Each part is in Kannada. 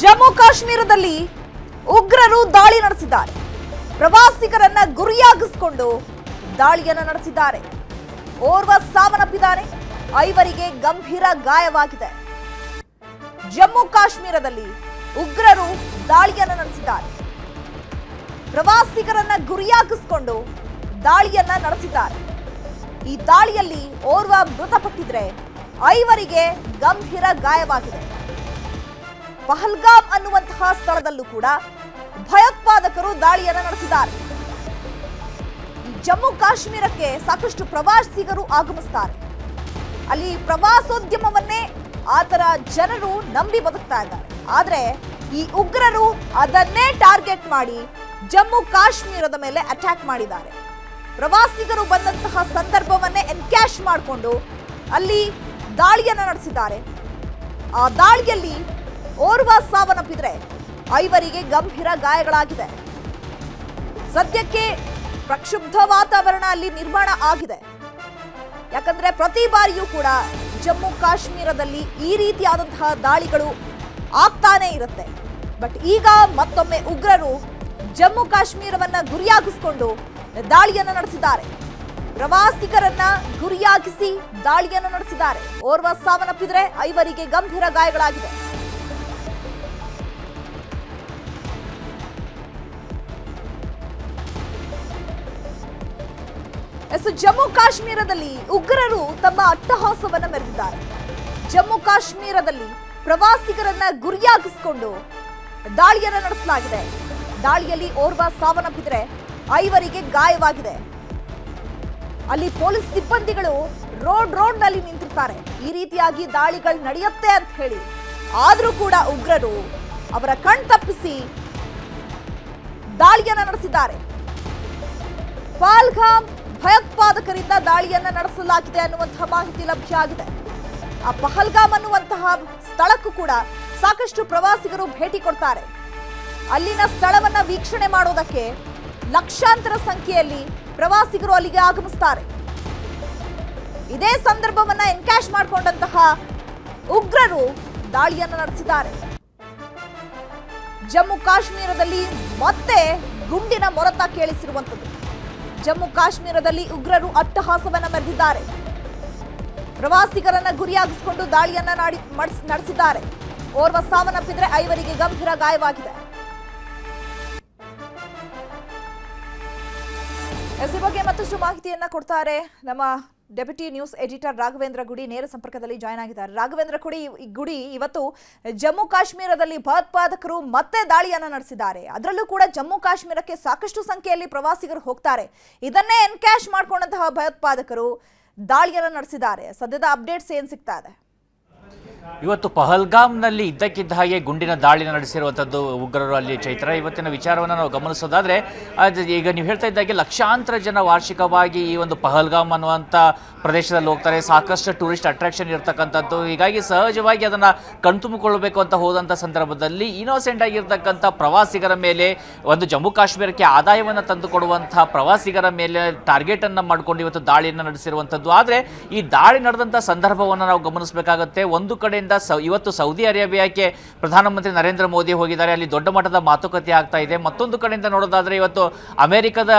ಜಮ್ಮು ಕಾಶ್ಮೀರದಲ್ಲಿ ಉಗ್ರರು ದಾಳಿ ನಡೆಸಿದ್ದಾರೆ. ಪ್ರವಾಸಿಗರನ್ನ ಗುರಿಯಾಗಿಸಿಕೊಂಡು ದಾಳಿಯನ್ನು ನಡೆಸಿದ್ದಾರೆ. ಓರ್ವ ಸಾವನ್ನಪ್ಪಿದ್ದಾನೆ. ಐವರಿಗೆ ಗಂಭೀರ ಗಾಯವಾಗಿದೆ. ಜಮ್ಮು ಕಾಶ್ಮೀರದಲ್ಲಿ ಉಗ್ರರು ದಾಳಿಯನ್ನು ನಡೆಸಿದ್ದಾರೆ. ಪ್ರವಾಸಿಗರನ್ನ ಗುರಿಯಾಗಿಸಿಕೊಂಡು ದಾಳಿಯನ್ನ ನಡೆಸಿದ್ದಾರೆ. ಈ ದಾಳಿಯಲ್ಲಿ ಓರ್ವ ಮೃತಪಟ್ಟಿದ್ರೆ ಐವರಿಗೆ ಗಂಭೀರ ಗಾಯವಾಗಿದೆ. ಪಹಲ್ಗಾಮ್ ಅನ್ನುವಂತಹ ಸ್ಥಳದಲ್ಲೂ ಕೂಡ ಭಯೋತ್ಪಾದಕರು ದಾಳಿಯನ್ನು ನಡೆಸಿದ್ದಾರೆ. ಜಮ್ಮು ಕಾಶ್ಮೀರಕ್ಕೆ ಸಾಕಷ್ಟು ಪ್ರವಾಸಿಗರು ಆಗಮಿಸ್ತಾರೆ. ಅಲ್ಲಿ ಪ್ರವಾಸೋದ್ಯಮವನ್ನೇ ಆತರ ಜನರು ನಂಬಿ ಬದುಕ್ತಾ ಇದ್ದಾರೆ. ಆದರೆ ಈ ಉಗ್ರರು ಅದನ್ನೇ ಟಾರ್ಗೆಟ್ ಮಾಡಿ ಜಮ್ಮು ಕಾಶ್ಮೀರದ ಮೇಲೆ ಅಟ್ಯಾಕ್ ಮಾಡಿದ್ದಾರೆ. ಪ್ರವಾಸಿಗರು ಬಂದಂತಹ ಸಂದರ್ಭವನ್ನೇ ಎನ್ಕ್ಯಾಶ್ ಮಾಡಿಕೊಂಡು ಅಲ್ಲಿ ದಾಳಿಯನ್ನು ನಡೆಸಿದ್ದಾರೆ. ಆ ದಾಳಿಯಲ್ಲಿ ಓರ್ವ ಸಾವನ್ನಪ್ಪಿದ್ರೆ ಐವರಿಗೆ ಗಂಭೀರ ಗಾಯಗಳಾಗಿದೆ. ಸದ್ಯಕ್ಕೆ ಪ್ರಕ್ಷುಬ್ಧ ವಾತಾವರಣ ಅಲ್ಲಿ ನಿರ್ಮಾಣ ಆಗಿದೆ. ಯಾಕಂದ್ರೆ ಪ್ರತಿ ಬಾರಿಯೂ ಕೂಡ ಜಮ್ಮು ಕಾಶ್ಮೀರದಲ್ಲಿ ಈ ರೀತಿಯಾದಂತಹ ದಾಳಿಗಳು ಆಗ್ತಾನೆ ಇರುತ್ತೆ. ಬಟ್ ಈಗ ಮತ್ತೊಮ್ಮೆ ಉಗ್ರರು ಜಮ್ಮು ಕಾಶ್ಮೀರವನ್ನ ಗುರಿಯಾಗಿಸಿಕೊಂಡು ದಾಳಿಯನ್ನು ನಡೆಸಿದ್ದಾರೆ. ಪ್ರವಾಸಿಗರನ್ನ ಗುರಿಯಾಗಿಸಿ ದಾಳಿಯನ್ನು ನಡೆಸಿದ್ದಾರೆ. ಓರ್ವ ಸಾವನ್ನಪ್ಪಿದ್ರೆ ಐವರಿಗೆ ಗಂಭೀರ ಗಾಯಗಳಾಗಿದೆ. ಎಸ್ ಜಮ್ಮು ಕಾಶ್ಮೀರದಲ್ಲಿ ಉಗ್ರರು ತಮ್ಮ ಅಟ್ಟಹಾಸವನ್ನು ಮೆರೆದಿದ್ದಾರೆ. ಜಮ್ಮು ಕಾಶ್ಮೀರದಲ್ಲಿ ಪ್ರವಾಸಿಗರನ್ನ ಗುರಿಯಾಗಿಸಿಕೊಂಡು ದಾಳಿಯನ್ನು ನಡೆಸಲಾಗಿದೆ. ದಾಳಿಯಲ್ಲಿ ಓರ್ವ ಸಾವನ್ನಪ್ಪಿದ್ರೆ ಐವರಿಗೆ ಗಾಯವಾಗಿದೆ. ಅಲ್ಲಿ ಪೊಲೀಸ್ ಸಿಬ್ಬಂದಿಗಳು ರೋಡ್ ರೋಡ್ನಲ್ಲಿ ನಿಂತಿರ್ತಾರೆ. ಈ ರೀತಿಯಾಗಿ ದಾಳಿಗಳು ನಡೆಯುತ್ತೆ ಅಂತ ಹೇಳಿ ಆದರೂ ಕೂಡ ಉಗ್ರರು ಅವರ ಕಣ್ ತಪ್ಪಿಸಿ ದಾಳಿಯನ್ನು ನಡೆಸಿದ್ದಾರೆ. ಪಾಲ್ಗಾಮ್ ಭಯೋತ್ಪಾದಕರಿಂದ ದಾಳಿಯನ್ನ ನಡೆಸಲಾಗಿದೆ ಅನ್ನುವಂತಹ ಮಾಹಿತಿ ಲಭ್ಯ ಆಗಿದೆ. ಆ ಪಹಲ್ಗಾಮ್ ಅನ್ನುವಂತಹ ಸ್ಥಳಕ್ಕೂ ಕೂಡ ಸಾಕಷ್ಟು ಪ್ರವಾಸಿಗರು ಭೇಟಿ ಕೊಡ್ತಾರೆ. ಅಲ್ಲಿನ ಸ್ಥಳವನ್ನ ವೀಕ್ಷಣೆ ಮಾಡೋದಕ್ಕೆ ಲಕ್ಷಾಂತರ ಸಂಖ್ಯೆಯಲ್ಲಿ ಪ್ರವಾಸಿಗರು ಅಲ್ಲಿಗೆ ಆಗಮಿಸ್ತಾರೆ. ಇದೇ ಸಂದರ್ಭವನ್ನ ಎನ್ಕ್ಯಾಶ್ ಮಾಡಿಕೊಂಡಂತಹ ಉಗ್ರರು ದಾಳಿಯನ್ನು ನಡೆಸಿದ್ದಾರೆ. ಜಮ್ಮು ಕಾಶ್ಮೀರದಲ್ಲಿ ಮತ್ತೆ ಗುಂಡಿನ ಮೊರತ ಕೇಳಿಸಿರುವಂಥದ್ದು. ಜಮ್ಮು ಕಾಶ್ಮೀರದಲ್ಲಿ ಉಗ್ರರು ಅಟ್ಟಹಾಸವನ್ನ ಮೆರೆದಿದ್ದಾರೆ. ಪ್ರವಾಸಿಗರನ್ನ ಗುರಿಯಾಗಿಸಿಕೊಂಡು ದಾಳಿಯನ್ನ ನಡೆಸಿದ್ದಾರೆ. ಓರ್ವ ಸಾವನ್ನಪ್ಪಿದ್ರೆ ಐವರಿಗೆ ಗಂಭೀರ ಗಾಯವಾಗಿದೆ. ಬಗ್ಗೆ ಮತ್ತಷ್ಟು ಮಾಹಿತಿಯನ್ನ ಕೊಡ್ತಾರೆ ನಮ್ಮ ಡೆಪ್ಯೂಟಿ ನ್ಯೂಸ್ ಎಡಿಟರ್ ರಾಘವೇಂದ್ರ ಗುಡಿ ನೇರ ಸಂಪರ್ಕದಲ್ಲಿ ಜಾಯ್ನ್ ಆಗಿದ್ದಾರೆ. ರಾಘವೇಂದ್ರ ಗುಡಿ ಗುಡಿ ಇವತ್ತು ಜಮ್ಮು ಕಾಶ್ಮೀರದಲ್ಲಿ ಭಯೋತ್ಪಾದಕರು ಮತ್ತೆ ದಾಳಿಯನ್ನು ನಡೆಸಿದ್ದಾರೆ. ಅದರಲ್ಲೂ ಕೂಡ ಜಮ್ಮು ಕಾಶ್ಮೀರಕ್ಕೆ ಸಾಕಷ್ಟು ಸಂಖ್ಯೆಯಲ್ಲಿ ಪ್ರವಾಸಿಗರು ಹೋಗ್ತಾರೆ. ಇದನ್ನೇ ಎನ್ಕ್ಯಾಶ್ ಮಾಡಿಕೊಂಡಂತಹ ಭಯೋತ್ಪಾದಕರು ದಾಳಿಯನ್ನು ನಡೆಸಿದ್ದಾರೆ. ಸದ್ಯದ ಅಪ್ಡೇಟ್ಸ್ ಏನು ಸಿಗ್ತಾ ಇದೆ? ಇವತ್ತು ಪಹಲ್ಗಾಮ್ನಲ್ಲಿ ಇದ್ದಕ್ಕಿದ್ದ ಹಾಗೆ ಗುಂಡಿನ ದಾಳಿ ನಡೆಸಿರುವಂಥದ್ದು ಉಗ್ರರು ಅಲ್ಲಿ ಚೈತ್ರ. ಇವತ್ತಿನ ವಿಚಾರವನ್ನು ನಾವು ಗಮನಿಸೋದಾದ್ರೆ, ಅದು ಈಗ ನೀವು ಹೇಳ್ತಾ ಇದ್ದಾಗೆ ಲಕ್ಷಾಂತರ ಜನ ವಾರ್ಷಿಕವಾಗಿ ಈ ಒಂದು ಪಹಲ್ಗಾಮ್ ಅನ್ನುವಂಥ ಪ್ರದೇಶದಲ್ಲಿ ಹೋಗ್ತಾರೆ. ಸಾಕಷ್ಟು ಟೂರಿಸ್ಟ್ ಅಟ್ರಾಕ್ಷನ್ ಇರ್ತಕ್ಕಂಥದ್ದು. ಹೀಗಾಗಿ ಸಹಜವಾಗಿ ಅದನ್ನು ಕಣ್ತುಂಬಿಕೊಳ್ಬೇಕು ಅಂತ ಹೋದಂಥ ಸಂದರ್ಭದಲ್ಲಿ ಇನೋಸೆಂಟ್ ಆಗಿರ್ತಕ್ಕಂಥ ಪ್ರವಾಸಿಗರ ಮೇಲೆ, ಒಂದು ಜಮ್ಮು ಕಾಶ್ಮೀರಕ್ಕೆ ಆದಾಯವನ್ನು ತಂದುಕೊಡುವಂಥ ಪ್ರವಾಸಿಗರ ಮೇಲೆ ಟಾರ್ಗೆಟನ್ನು ಮಾಡಿಕೊಂಡು ಇವತ್ತು ದಾಳಿಯನ್ನು ನಡೆಸಿರುವಂಥದ್ದು. ಆದರೆ ಈ ದಾಳಿ ನಡೆದಂಥ ಸಂದರ್ಭವನ್ನು ನಾವು ಗಮನಿಸಬೇಕಾಗುತ್ತೆ. ಒಂದು ಕಡೆಯಿಂದ ಸೌ, ಇವತ್ತು ಸೌದಿ ಅರೇಬಿಯಾಕ್ಕೆ ಪ್ರಧಾನಮಂತ್ರಿ ನರೇಂದ್ರ ಮೋದಿ ಹೋಗಿದ್ದಾರೆ. ಅಲ್ಲಿ ದೊಡ್ಡ ಮಟ್ಟದ ಮಾತುಕತೆ ಆಗ್ತಾ ಇದೆ. ಮತ್ತೊಂದು ಕಡೆಯಿಂದ ನೋಡೋದಾದರೆ ಇವತ್ತು ಅಮೆರಿಕದ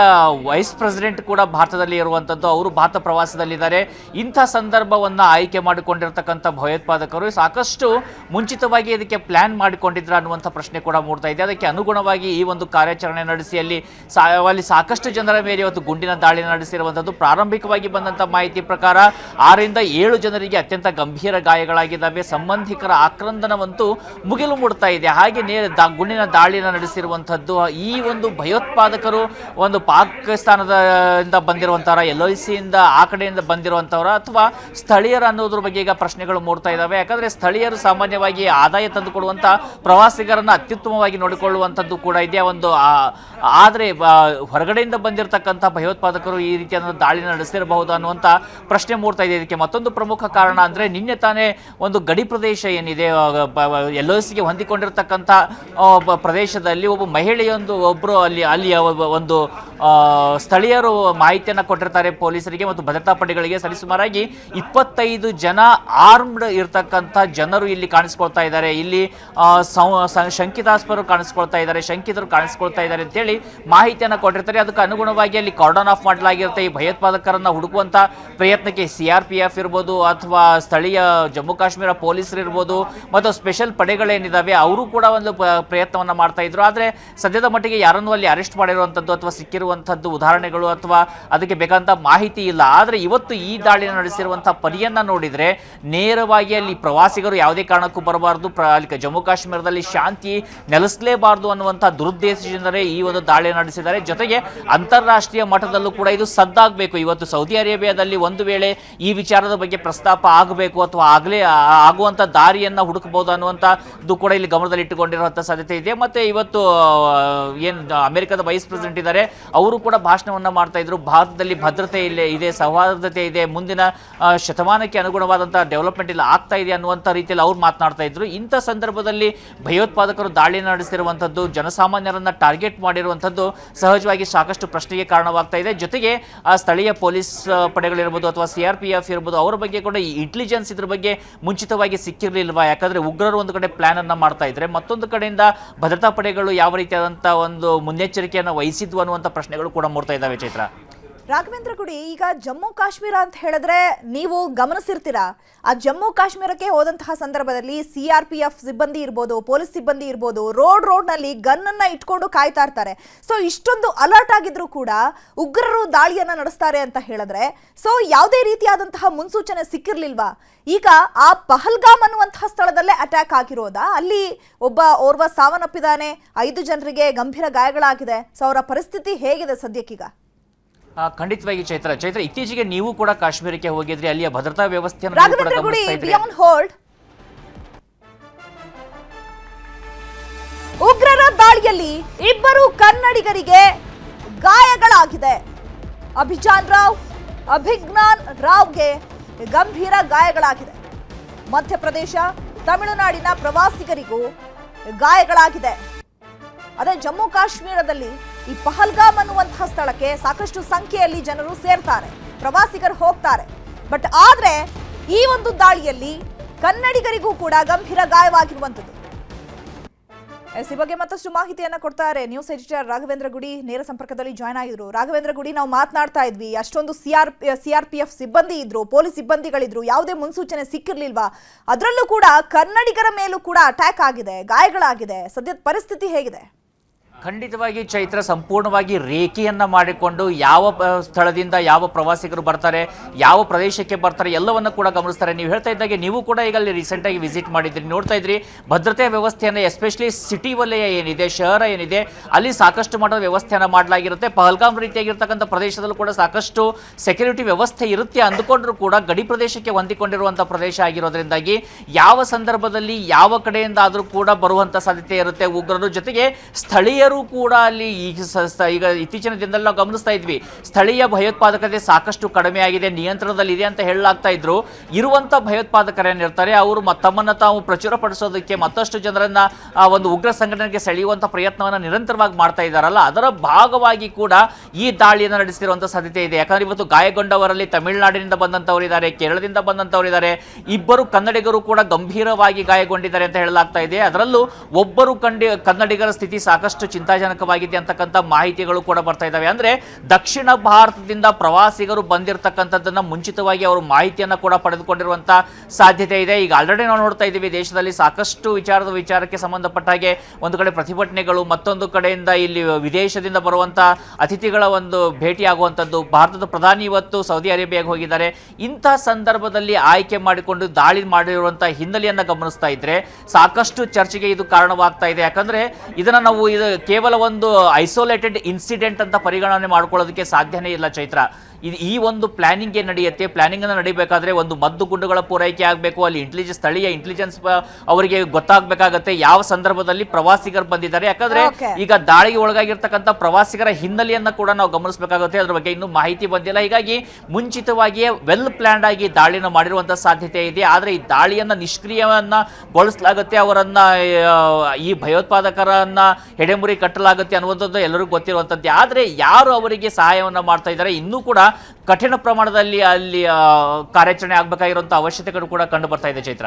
ವೈಸ್ ಪ್ರೆಸಿಡೆಂಟ್ ಕೂಡ ಭಾರತದಲ್ಲಿ ಇರುವಂಥದ್ದು ಅವರು ಭಾರತ ಪ್ರವಾಸದಲ್ಲಿದ್ದಾರೆ. ಇಂಥ ಸಂದರ್ಭವನ್ನು ಆಯ್ಕೆ ಮಾಡಿಕೊಂಡಿರ್ತಕ್ಕಂಥ ಭಯೋತ್ಪಾದಕರು ಸಾಕಷ್ಟು ಮುಂಚಿತವಾಗಿ ಇದಕ್ಕೆ ಪ್ಲ್ಯಾನ್ ಮಾಡಿಕೊಂಡಿದ್ರ ಅನ್ನುವಂಥ ಪ್ರಶ್ನೆ ಕೂಡ ಮೂಡ್ತಾ ಇದೆ. ಅದಕ್ಕೆ ಅನುಗುಣವಾಗಿ ಈ ಒಂದು ಕಾರ್ಯಾಚರಣೆ ನಡೆಸಿ, ಅಲ್ಲಿ ಅಲ್ಲಿ ಸಾಕಷ್ಟು ಜನರ ಮೇಲೆ ಇವತ್ತು ಗುಂಡಿನ ದಾಳಿ ನಡೆಸಿರುವಂಥದ್ದು ಪ್ರಾರಂಭಿಕವಾಗಿ ಬಂದಂಥ ಮಾಹಿತಿ ಪ್ರಕಾರ ಆರರಿಂದ ಏಳು ಜನರಿಗೆ ಅತ್ಯಂತ ಗಂಭೀರ ಗಾಯಗಳಾಗಿದ್ದಾವೆ. ಸಂಬಂಧಿಕರ ಆಕ್ರಂದನವಂತೂ ಮುಗಿಲು ಮುಡ್ತಾ ಇದೆ. ಹಾಗೆ ನೇರ ದಾ ಗುಂಡಿನ ದಾಳಿನ ನಡೆಸಿರುವಂಥದ್ದು, ಈ ಒಂದು ಭಯೋತ್ಪಾದಕರು ಒಂದು ಪಾಕಿಸ್ತಾನದ ಇಂದ ಬಂದಿರುವಂಥವ್ರ, ಎಲ್ ಐ ಸಿಯಿಂದ ಆ ಕಡೆಯಿಂದ ಬಂದಿರುವಂಥವ್ರ ಅಥವಾ ಸ್ಥಳೀಯರ ಅನ್ನೋದ್ರ ಬಗ್ಗೆ ಈಗ ಪ್ರಶ್ನೆಗಳು ಮೂಡ್ತಾ ಇದ್ದಾವೆ ಯಾಕಂದರೆ ಸ್ಥಳೀಯರು ಸಾಮಾನ್ಯವಾಗಿ ಆದಾಯ ತಂದುಕೊಡುವಂಥ ಪ್ರವಾಸಿಗರನ್ನ ಅತ್ಯುತ್ತಮವಾಗಿ ನೋಡಿಕೊಳ್ಳುವಂಥದ್ದು ಕೂಡ ಇದೆ. ಒಂದು ಆದ್ರೆ ಹೊರಗಡೆಯಿಂದ ಬಂದಿರತಕ್ಕಂಥ ಭಯೋತ್ಪಾದಕರು ಈ ರೀತಿಯಾದ ದಾಳಿ ನಡೆಸಿರಬಹುದು ಅನ್ನುವಂಥ ಪ್ರಶ್ನೆ ಮೂಡ್ತಾ ಇದೆ. ಇದಕ್ಕೆ ಮತ್ತೊಂದು ಪ್ರಮುಖ ಕಾರಣ ಅಂದ್ರೆ ನಿನ್ನೆ ತಾನೇ ಒಂದು ಗಡಿ ಪ್ರದೇಶ ಏನಿದೆ ಎಲ್ ಸಿಗೆ ಹೊಂದಿಕೊಂಡಿರ್ತಕ್ಕಂಥ ಪ್ರದೇಶದಲ್ಲಿ ಒಬ್ಬ ಮಹಿಳೆಯೊಂದು ಒಬ್ಬರು ಅಲ್ಲಿ, ಅಲ್ಲಿಯ ಒಂದು ಸ್ಥಳೀಯರು ಮಾಹಿತಿಯನ್ನು ಕೊಟ್ಟಿರ್ತಾರೆ ಪೊಲೀಸರಿಗೆ ಮತ್ತು ಭದ್ರತಾ ಪಡೆಗಳಿಗೆ. ಸರಿಸುಮಾರಾಗಿ ಇಪ್ಪತ್ತೈದು ಜನ ಆರ್ಮ್ಡ್ ಇರತಕ್ಕಂಥ ಜನರು ಇಲ್ಲಿ ಕಾಣಿಸ್ಕೊಳ್ತಾ ಇದ್ದಾರೆ. ಇಲ್ಲಿ ಶಂಕಿತಾಸ್ಪರು ಕಾಣಿಸ್ಕೊಳ್ತಾ ಇದ್ದಾರೆ, ಶಂಕಿತರು ಕಾಣಿಸ್ಕೊಳ್ತಾ ಇದ್ದಾರೆ ಅಂತೇಳಿ ಮಾಹಿತಿಯನ್ನು ಕೊಟ್ಟಿರ್ತಾರೆ. ಅದಕ್ಕೆ ಅನುಗುಣವಾಗಿ ಅಲ್ಲಿ ಕಾರ್ಡನ್ ಆಫ್ ಮಾಡಲಾಗಿರುತ್ತೆ. ಈ ಭಯೋತ್ಪಾದಕರನ್ನು ಹುಡುಕುವಂತ ಪ್ರಯತ್ನಕ್ಕೆ ಸಿ ಆರ್ ಪಿ ಎಫ್ ಇರ್ಬೋದು ಅಥವಾ ಸ್ಥಳೀಯ ಜಮ್ಮು ಕಾಶ್ಮೀರ ಪೊಲೀಸರು ಇರ್ಬೋದು ಮತ್ತು ಸ್ಪೆಷಲ್ ಪಡೆಗಳೇನಿದ್ದಾವೆ ಅವರು ಕೂಡ ಒಂದು ಪ್ರಯತ್ನವನ್ನು ಮಾಡ್ತಾ ಇದ್ರು. ಆದರೆ ಸದ್ಯದ ಮಟ್ಟಿಗೆ ಯಾರನ್ನು ಅಲ್ಲಿ ಅರೆಸ್ಟ್ ಮಾಡಿರುವಂಥದ್ದು ಅಥವಾ ಸಿಕ್ಕಿರುವಂಥದ್ದು ಉದಾಹರಣೆಗಳು ಅಥವಾ ಅದಕ್ಕೆ ಬೇಕಾದಂಥ ಮಾಹಿತಿ ಇಲ್ಲ. ಆದರೆ ಇವತ್ತು ಈ ದಾಳಿ ನಡೆಸಿರುವಂಥ ಪರಿಯನ್ನು ನೋಡಿದರೆ ನೇರವಾಗಿ ಅಲ್ಲಿ ಪ್ರವಾಸಿಗರು ಯಾವುದೇ ಕಾರಣಕ್ಕೂ ಬರಬಾರ್ದು. ಪ್ರ ಜಮ್ಮು ಕಾಶ್ಮೀರದಲ್ಲಿ ಶಾಂತಿ ನೆಲೆಸಲೇಬಾರದು ಅನ್ನುವಂಥ ದುರುದ್ದೇಶದಿಂದಲೇ ಈ ಒಂದು ದಾಳಿ ನಡೆಸಿದ್ದಾರೆ. ಜೊತೆಗೆ ಅಂತಾರಾಷ್ಟ್ರೀಯ ಮಟ್ಟದಲ್ಲೂ ಕೂಡ ಇದು ಸದ್ದಾಗಬೇಕು. ಇವತ್ತು ಸೌದಿ ಅರೇಬಿಯಾದಲ್ಲಿ ಒಂದು ವೇಳೆ ಈ ವಿಚಾರದ ಬಗ್ಗೆ ಪ್ರಸ್ತಾಪ ಆಗಬೇಕು ಅಥವಾ ಆಗಲೇ ಆಗುವಂಥ ದಾರಿಯನ್ನು ಹುಡುಕಬಹುದು ಅನ್ನುವಂಥದ್ದು ಕೂಡ ಇಲ್ಲಿ ಗಮನದಲ್ಲಿ ಇಟ್ಟುಕೊಂಡಿರುವಂಥ ಸಾಧ್ಯತೆ ಇದೆ. ಮತ್ತು ಇವತ್ತು ಏನು, ಅಮೆರಿಕದ ವೈಸ್ ಪ್ರೆಸಿಡೆಂಟ್ ಇದ್ದಾರೆ. ಅವರು ಕೂಡ ಭಾಷಣವನ್ನು ಮಾಡ್ತಾ ಇದ್ರು. ಭಾರತದಲ್ಲಿ ಭದ್ರತೆ ಇಲ್ಲೇ ಇದೆ, ಸೌಹಾರ್ದತೆ ಇದೆ. ಮುಂದಿನ ಶತಮಾನಕ್ಕೆ ಅನುಗುಣವಾದಂಥ ಡೆವಲಪ್ಮೆಂಟ್ ಇಲ್ಲ ಆಗ್ತಾ ಇದೆ ಅನ್ನುವಂಥ ರೀತಿಯಲ್ಲಿ ಅವ್ರು ಮಾತನಾಡ್ತಾ ಇದ್ರು. ಇಂಥ ಸಂದರ್ಭದಲ್ಲಿ ಭಯೋತ್ಪಾದಕರು ದಾಳಿ ನಡೆಸಿರುವಂಥದ್ದು, ಜನಸಾಮಾನ್ಯರನ್ನು ಟಾರ್ಗೆಟ್ ಮಾಡಿರುವಂಥದ್ದು ಸಹಜವಾಗಿ ಸಾಕಷ್ಟು ಪ್ರಶ್ನೆಗೆ ಕಾರಣವಾಗ್ತಾ ಇದೆ. ಜೊತೆಗೆ, ಆ, ಸ್ಥಳೀಯ ಪೊಲೀಸ್ ಪಡೆಗಳಿರ್ಬೋದು ಅಥವಾ ಸಿ ಆರ್ ಪಿ ಎಫ್ ಇರ್ಬೋದು, ಅವರ ಬಗ್ಗೆ ಕೂಡ ಈ ಇಂಟೆಲಿಜೆನ್ಸ್ ಇದ್ರ ಬಗ್ಗೆ ಮುಂಚಿತವಾಗಿ ಸಿಕ್ಕಿರ್ಲಿಲ್ವಾ? ಯಾಕಂದ್ರೆ ಉಗ್ರರು ಒಂದು ಕಡೆ ಪ್ಲಾನ್ ಅನ್ನ ಮಾಡ್ತಾ ಇದ್ರೆ ಮತ್ತೊಂದು ಕಡೆಯಿಂದ ಭದ್ರತಾ ಪಡೆಗಳು ಯಾವ ರೀತಿಯಾದಂತಹ ಒಂದು ಮುನ್ನೆಚ್ಚರಿಕೆಯನ್ನು ವಹಿಸಿದ್ವು ಅನ್ನುವಂಥ ಪ್ರಶ್ನೆಗಳು ಕೂಡ ಮೂಡ್ತಾ ಇದ್ದಾವೆ ಚೈತ್ರ. ರಾಘವೇಂದ್ರ ಗುಡಿ, ಈಗ ಜಮ್ಮು ಕಾಶ್ಮೀರ ಅಂತ ಹೇಳಿದ್ರೆ ನೀವು ಗಮನಿಸಿರ್ತೀರಾ? ಆ ಜಮ್ಮು ಕಾಶ್ಮೀರಕ್ಕೆ ಹೋದಂತಹ ಸಂದರ್ಭದಲ್ಲಿ ಸಿ ಆರ್ ಪಿ ಎಫ್ ಸಿಬ್ಬಂದಿ ಇರ್ಬೋದು, ಪೊಲೀಸ್ ಸಿಬ್ಬಂದಿ ಇರ್ಬೋದು, ರೋಡ್ ರೋಡ್ನಲ್ಲಿ ಗನ್ನನ್ನ ಇಟ್ಕೊಂಡು ಕಾಯ್ತಾ ಇರ್ತಾರೆ. ಸೊ ಇಷ್ಟೊಂದು ಅಲರ್ಟ್ ಆಗಿದ್ರು ಕೂಡ ಉಗ್ರರು ದಾಳಿಯನ್ನ ನಡೆಸ್ತಾರೆ ಅಂತ ಹೇಳಿದ್ರೆ ಸೊ ಯಾವುದೇ ರೀತಿಯಾದಂತಹ ಮುನ್ಸೂಚನೆ ಸಿಕ್ಕಿರ್ಲಿಲ್ವಾ? ಈಗ ಆ ಪಹಲ್ಗಾಮ್ ಅನ್ನುವಂತಹ ಸ್ಥಳದಲ್ಲೇ ಅಟ್ಯಾಕ್ ಆಗಿರೋದಾ? ಅಲ್ಲಿ ಒಬ್ಬ ಓರ್ವ ಸಾವನ್ನಪ್ಪಿದ್ದಾನೆ, ಐದು ಜನರಿಗೆ ಗಂಭೀರ ಗಾಯಗಳಾಗಿದೆ. ಸೊ ಅವರ ಪರಿಸ್ಥಿತಿ ಹೇಗಿದೆ ಸದ್ಯಕ್ಕೀಗ? ಖಂಡಿತವಾಗಿ ಚೈತ್ರ. ಚೈತ್ರ ಇತ್ತೀಚೆಗೆ ನೀವು ಕೂಡ ಕಾಶ್ಮೀರಕ್ಕೆ ಹೋಗಿದ್ರಿ ಅಲ್ಲಿಯ ಭದ್ರತಾ ವ್ಯವಸ್ಥೆಯನ್ನು ಹೋಲ್ಡ್ ಉಗ್ರರ ದಾಳಿಯಲ್ಲಿ ಇಬ್ಬರು ಕನ್ನಡಿಗರಿಗೆ ಗಾಯಗಳಾಗಿದೆ. ಅಭಿಜಾನ್ ರಾವ್ ಅಭಿಜ್ಞಾನ್ ರಾವ್ಗೆ ಗಂಭೀರ ಗಾಯಗಳಾಗಿದೆ. ಮಧ್ಯಪ್ರದೇಶ ತಮಿಳುನಾಡಿನ ಪ್ರವಾಸಿಗರಿಗೂ ಗಾಯಗಳಾಗಿದೆ. ಅದೇ ಜಮ್ಮು ಕಾಶ್ಮೀರದಲ್ಲಿ ಈ ಪಹಲ್ಗಾಮ್ ಅನ್ನುವಂತಹ ಸ್ಥಳಕ್ಕೆ ಸಾಕಷ್ಟು ಸಂಖ್ಯೆಯಲ್ಲಿ ಜನರು ಸೇರ್ತಾರೆ, ಪ್ರವಾಸಿಗರು ಹೋಗ್ತಾರೆ. ಬಟ್ ಆದ್ರೆ ಈ ಒಂದು ದಾಳಿಯಲ್ಲಿ ಕನ್ನಡಿಗರಿಗೂ ಕೂಡ ಗಂಭೀರ ಗಾಯವಾಗಿರುವಂಥದ್ದು. ಎಸ್, ಈ ಬಗ್ಗೆ ಮತ್ತಷ್ಟು ಮಾಹಿತಿಯನ್ನು ಕೊಡ್ತಾರೆ ನ್ಯೂಸ್ ಎಡಿಟರ್ ರಾಘವೇಂದ್ರ ಗುಡಿ. ನೇರ ಸಂಪರ್ಕದಲ್ಲಿ ಜಾಯ್ನ್ ಆಗಿದ್ರು. ರಾಘವೇಂದ್ರ ಗುಡಿ, ನಾವು ಮಾತನಾಡ್ತಾ ಇದ್ವಿ. ಅಷ್ಟೊಂದು CR C R P F ಸಿಬ್ಬಂದಿ ಇದ್ರು, ಪೊಲೀಸ್ ಸಿಬ್ಬಂದಿಗಳಿದ್ರು. ಯಾವುದೇ ಮುನ್ಸೂಚನೆ ಸಿಕ್ಕಿರ್ಲಿಲ್ವಾ? ಅದರಲ್ಲೂ ಕೂಡ ಕನ್ನಡಿಗರ ಮೇಲೂ ಕೂಡ ಅಟ್ಯಾಕ್ ಆಗಿದೆ, ಗಾಯಗಳಾಗಿದೆ. ಸದ್ಯದ ಪರಿಸ್ಥಿತಿ ಹೇಗಿದೆ? ಖಂಡಿತವಾಗಿ ಚೈತ್ರ ಸಂಪೂರ್ಣವಾಗಿ ರೇಖೆಯನ್ನು ಮಾಡಿಕೊಂಡು ಯಾವ ಸ್ಥಳದಿಂದ ಯಾವ ಪ್ರವಾಸಿಗರು ಬರ್ತಾರೆ, ಯಾವ ಪ್ರದೇಶಕ್ಕೆ ಬರ್ತಾರೆ, ಎಲ್ಲವನ್ನು ಕೂಡ ಗಮನಿಸ್ತಾರೆ. ನೀವು ಹೇಳ್ತಾ ಇದ್ದಾಗೆ ನೀವು ಕೂಡ ಈಗ ಅಲ್ಲಿ ರೀಸೆಂಟಾಗಿ ವಿಸಿಟ್ ಮಾಡಿದ್ರಿ. ನೋಡ್ತಾ ಇದ್ರಿ ಭದ್ರತೆ ವ್ಯವಸ್ಥೆಯನ್ನು ಎಸ್ಪೆಷಲಿ ಸಿಟಿ ವಲಯ ಏನಿದೆ, ಶಹರ ಏನಿದೆ, ಅಲ್ಲಿ ಸಾಕಷ್ಟು ಮಟ್ಟದ ವ್ಯವಸ್ಥೆಯನ್ನು ಮಾಡಲಾಗಿರುತ್ತೆ. ಪಹಲ್ಗಾಮ್ ರೀತಿಯಾಗಿರ್ತಕ್ಕಂಥ ಪ್ರದೇಶದಲ್ಲೂ ಕೂಡ ಸಾಕಷ್ಟು ಸೆಕ್ಯೂರಿಟಿ ವ್ಯವಸ್ಥೆ ಇರುತ್ತೆ ಅಂದುಕೊಂಡ್ರೂ ಕೂಡ ಗಡಿ ಪ್ರದೇಶಕ್ಕೆ ಹೊಂದಿಕೊಂಡಿರುವಂಥ ಪ್ರದೇಶ ಆಗಿರೋದ್ರಿಂದಾಗಿ ಯಾವ ಸಂದರ್ಭದಲ್ಲಿ ಯಾವ ಕಡೆಯಿಂದ ಆದರೂ ಕೂಡ ಬರುವಂಥ ಸಾಧ್ಯತೆ ಇರುತ್ತೆ. ಉಗ್ರರು ಜೊತೆಗೆ ಸ್ಥಳೀಯರು ಕೂಡ ಅಲ್ಲಿ ಈಗ ಈಗ ಇತ್ತೀಚಿನ ದಿನದಲ್ಲಿ ನಾವು ಗಮನಿಸ್ತಾ ಇದ್ವಿ. ಸ್ಥಳೀಯ ಭಯೋತ್ಪಾದಕತೆ ಸಾಕಷ್ಟು ಕಡಿಮೆ ಆಗಿದೆ ನಿಯಂತ್ರಣದಲ್ಲಿ ಇದೆ ಅಂತ ಹೇಳಲಾಗ್ತಾ ಇದ್ರು. ಇರುವಂತ ಭಯೋತ್ಪಾದಕರೇನಿರ್ತಾರೆ ಅವರು ತಮ್ಮನ್ನು ತಾವು ಪ್ರಚುರಪಡಿಸೋದಕ್ಕೆ ಮತ್ತಷ್ಟು ಜನರನ್ನ, ಆ, ಒಂದು ಉಗ್ರ ಸಂಘಟನೆಗೆ ಸೆಳೆಯುವಂತ ಪ್ರಯತ್ನವನ್ನ ನಿರಂತರವಾಗಿ ಮಾಡ್ತಾ ಇದ್ದಾರಲ್ಲ, ಅದರ ಭಾಗವಾಗಿ ಕೂಡ ಈ ದಾಳಿಯನ್ನು ನಡೆಸಿರುವಂತ ಸಾಧ್ಯತೆ ಇದೆ. ಯಾಕಂದ್ರೆ ಇವತ್ತು ಗಾಯಗೊಂಡವರಲ್ಲಿ ತಮಿಳುನಾಡಿನಿಂದ ಬಂದಂತವರಿದ್ದಾರೆ ಕೇರಳದಿಂದ ಬಂದಂತವರಿದ್ದಾರೆ ಇಬ್ಬರು ಕನ್ನಡಿಗರು ಕೂಡ ಗಂಭೀರವಾಗಿ ಗಾಯಗೊಂಡಿದ್ದಾರೆ ಅಂತ ಹೇಳಲಾಗ್ತಾ ಇದೆ. ಅದರಲ್ಲೂ ಒಬ್ಬರು ಕಂಡಿ, ಕನ್ನಡಿಗರ ಸ್ಥಿತಿ ಸಾಕಷ್ಟು ಚಿಂತಾಜನಕವಾಗಿದೆ ಅಂತಕ್ಕಂಥ ಮಾಹಿತಿಗಳು ಕೂಡ ಬರ್ತಾ ಇದ್ದಾವೆ ಅಂದರೆ ದಕ್ಷಿಣ ಭಾರತದಿಂದ ಪ್ರವಾಸಿಗರು ಬಂದಿರತಕ್ಕಂಥದ್ದನ್ನ ಮುಂಚಿತವಾಗಿ ಅವರು ಮಾಹಿತಿಯನ್ನು ಕೂಡ ಪಡೆದುಕೊಂಡಿರುವಂಥ ಸಾಧ್ಯತೆ ಇದೆ. ಈಗ ಆಲ್ರೆಡಿ ನಾವು ನೋಡ್ತಾ ಇದ್ದೀವಿ ದೇಶದಲ್ಲಿ ಸಾಕಷ್ಟು ವಿಚಾರದ ವಿಚಾರಕ್ಕೆ ಸಂಬಂಧಪಟ್ಟ ಹಾಗೆ ಒಂದು ಕಡೆ ಪ್ರತಿಭಟನೆಗಳು, ಮತ್ತೊಂದು ಕಡೆಯಿಂದ ಇಲ್ಲಿ ವಿದೇಶದಿಂದ ಬರುವಂಥ ಅತಿಥಿಗಳ ಒಂದು ಭೇಟಿ ಆಗುವಂಥದ್ದು ಭಾರತದ ಪ್ರಧಾನಿ ಇವತ್ತು ಸೌದಿ ಅರೇಬಿಯಾಗೆ ಹೋಗಿದ್ದಾರೆ. ಇಂಥ ಸಂದರ್ಭದಲ್ಲಿ ಆಯ್ಕೆ ಮಾಡಿಕೊಂಡು ದಾಳಿ ಮಾಡಿರುವಂಥ ಹಿನ್ನೆಲೆಯನ್ನು ಗಮನಿಸ್ತಾ ಇದ್ದರೆ ಸಾಕಷ್ಟು ಚರ್ಚೆಗೆ ಇದು ಕಾರಣವಾಗ್ತಾ ಇದೆ. ಯಾಕಂದ್ರೆ ಇದನ್ನ ನಾವು ಇದು ಕೇವಲ ಒಂದು ಐಸೋಲೇಟೆಡ್ ಇನ್ಸಿಡೆಂಟ್ ಅಂತ ಪರಿಗಣನೆ ಮಾಡ್ಕೊಳ್ಳೋದಕ್ಕೆ ಸಾಧ್ಯನೇ ಇಲ್ಲ ಚೈತ್ರ. ಇದು ಈ ಒಂದು ಪ್ಲಾನಿಂಗ್ ಏನು ನಡೆಯುತ್ತೆ? ಪ್ಲಾನಿಂಗ್ ಅನ್ನು ನಡಿಬೇಕಾದ್ರೆ ಒಂದು ಮದ್ದು ಗುಂಡುಗಳ ಪೂರೈಕೆ ಆಗಬೇಕು ಅಲ್ಲಿ ಇಂಟೆಲಿಜೆನ್ಸ್ ಸ್ಥಳೀಯ ಇಂಟೆಲಿಜೆನ್ಸ್ ಅವರಿಗೆ ಗೊತ್ತಾಗಬೇಕಾಗತ್ತೆ ಯಾವ ಸಂದರ್ಭದಲ್ಲಿ ಪ್ರವಾಸಿಗರು ಬಂದಿದ್ದಾರೆ. ಯಾಕಂದ್ರೆ ಈಗ ದಾಳಿಗೆ ಒಳಗಾಗಿರ್ತಕ್ಕಂಥ ಪ್ರವಾಸಿಗರ ಹಿನ್ನೆಲೆಯನ್ನು ಕೂಡ ನಾವು ಗಮನಿಸಬೇಕಾಗುತ್ತೆ. ಅದ್ರ ಬಗ್ಗೆ ಇನ್ನೂ ಮಾಹಿತಿ ಬಂದಿಲ್ಲ. ಹೀಗಾಗಿ ಮುಂಚಿತವಾಗಿಯೇ ವೆಲ್ ಪ್ಲಾನ್ಡ್ ಆಗಿ ದಾಳಿಯನ್ನು ಮಾಡಿರುವಂತಹ ಸಾಧ್ಯತೆ ಇದೆ. ಆದರೆ ಈ ದಾಳಿಯನ್ನು ನಿಷ್ಕ್ರಿಯವನ್ನ ಗೊಳಿಸಲಾಗುತ್ತೆ ಅವರನ್ನ ಈ ಭಯೋತ್ಪಾದಕರನ್ನ ಹೆಡೆಮುರಿ ಕಟ್ಟಲಾಗುತ್ತೆ ಅನ್ನುವಂಥದ್ದು ಎಲ್ಲರಿಗೂ ಗೊತ್ತಿರುವಂಥದ್ದು. ಆದರೆ ಯಾರು ಅವರಿಗೆ ಸಹಾಯವನ್ನ ಮಾಡ್ತಾ ಇದ್ದಾರೆ? ಇನ್ನೂ ಕೂಡ ಕಠಿಣ ಪ್ರಮಾಣದಲ್ಲಿ ಅಲ್ಲಿ ಕಾರ್ಯಾಚರಣೆ ಆಗಬೇಕಾಗಿರುವಂತಹ ಅವಶ್ಯಕತೆಗಳು ಕೂಡ ಕಂಡು ಬರ್ತಾ ಇದೆ ಚೈತ್ರ.